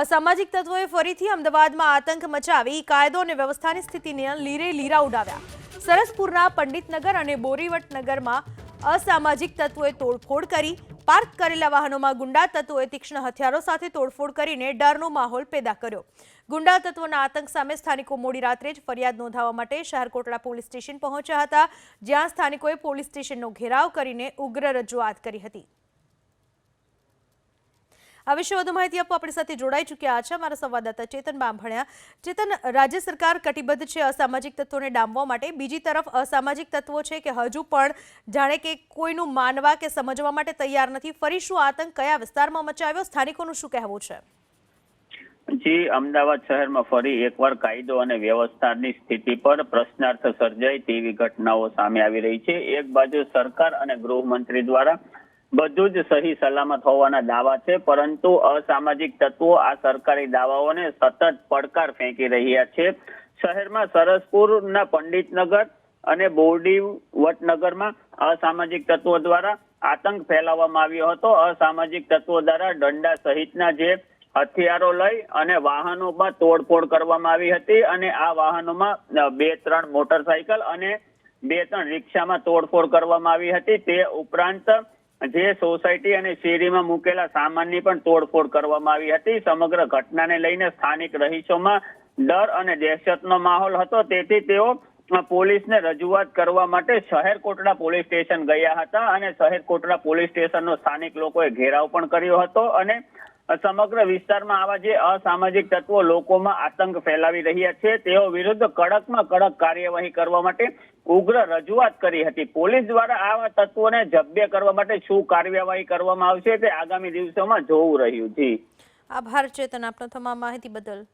અસામાજિક તત્વોએ ફરીથી અમદાવાદમાં આતંક મચાવી કાયદો અને વ્યવસ્થાની સ્થિતિને લીરે લીરા ઉડાવ્યા. સરસપુરના પંડિતનગર અને બોરીવટનગરમાં અસામાજિક તત્વોએ તોડફોડ કરી, પાર્ક કરેલા વાહનોમાં ગુંડા તત્વોએ તીક્ષ્ણ હથિયારો સાથે તોડફોડ કરીને ડરનો માહોલ પેદા કર્યો. ગુંડા તત્વોના આતંક સામે સ્થાનિકો મોડી રાત્રે જ ફરિયાદ નોંધાવવા માટે શહેર કોટડા પોલીસ સ્ટેશન પહોંચ્યા હતા, જ્યાં સ્થાનિકોએ પોલીસ સ્ટેશનનો ઘેરાવ કરીને ઉગ્ર રજૂઆત કરી હતી. આ વિશે વધુ માહિતી આપવા આપણી સાથે જોડાઈ ચૂક્યા છે અમારા સંવાદદાતા ચેતન બાંભણિયા ચેતન, રાજ્ય સરકાર કટિબદ્ધ છે અસામાજિક તત્વોને ડામવા માટે? બીજી તરફ, અસામાજિક તત્વો છે કે હજુ પણ જાણે કે કોઈનું માનવા કે સમજવા માટે તૈયાર નથી. ફરી શું આતંક કયા વિસ્તારમાં મચાવ્યો? સ્થાનિકોનું શું કહેવું છે? જી, અમદાવાદ શહેરમાં ફરી એકવાર કાયદો અને વ્યવસ્થાની સ્થિતિ પર પ્રશ્નાર્થ સર્જાય તેવી ઘટનાઓ સામે આવી રહી છે. એક બાજુ સરકાર અને ગૃહમંત્રી દ્વારા બધું જ સહી સલામત હોવાના દાવા છે, પરંતુ અસામાજિક તત્વો આ સરકારી દાવાઓને સતત પડકાર ફેંકી રહ્યા છે. શહેરમાં સરસપુરના પંડિતનગર અને બોરડી વટનગરમાં અસામાજિક તત્વો દ્વારા આતંક ફેલાવવામાં આવ્યો હતો. અસામાજિક તત્વો દ્વારા દંડા સહિતના જે હથિયારો લઈ અને વાહનોમાં તોડફોડ કરવામાં આવી હતી અને આ વાહનોમાં બે ત્રણ મોટરસાયકલ અને બે ત્રણ રિક્ષામાં તોડફોડ કરવામાં આવી હતી. તે ઉપરાંત જે સોસાયટી અને શેરીમાં મૂકેલા સામાનની પણ તોડફોડ કરવામાં આવી હતી. સમગ્ર ઘટનાને લઈને સ્થાનિક રહીશોમાં ડર અને દહેશતનો માહોલ હતો. તેથી તેઓ પોલીસને રજૂઆત કરવા માટે શહેર કોટડા પોલીસ સ્ટેશન ગયા હતા અને શહેર કોટડા પોલીસ સ્ટેશનનો સ્થાનિક લોકોએ ઘેરાવ પણ કર્યો હતો અને સમગ્ર વિસ્તારમાં આવા જે અસામાજિક તત્વો લોકોમાં આતંક ફેલાવી રહ્યા છે, તેઓ વિરુદ્ધ કડકમાં કડક કાર્યવાહી કરવા માટે ઉગ્ર રજૂઆત કરી હતી. પોલીસ દ્વારા આવા તત્વોને જબ્બે કરવા માટે શું કાર્યવાહી કરવામાં આવશે તે આગામી દિવસોમાં જોવું રહ્યું. છે આભાર, ચેતન. આપનો તમામ માહિતી બદલ.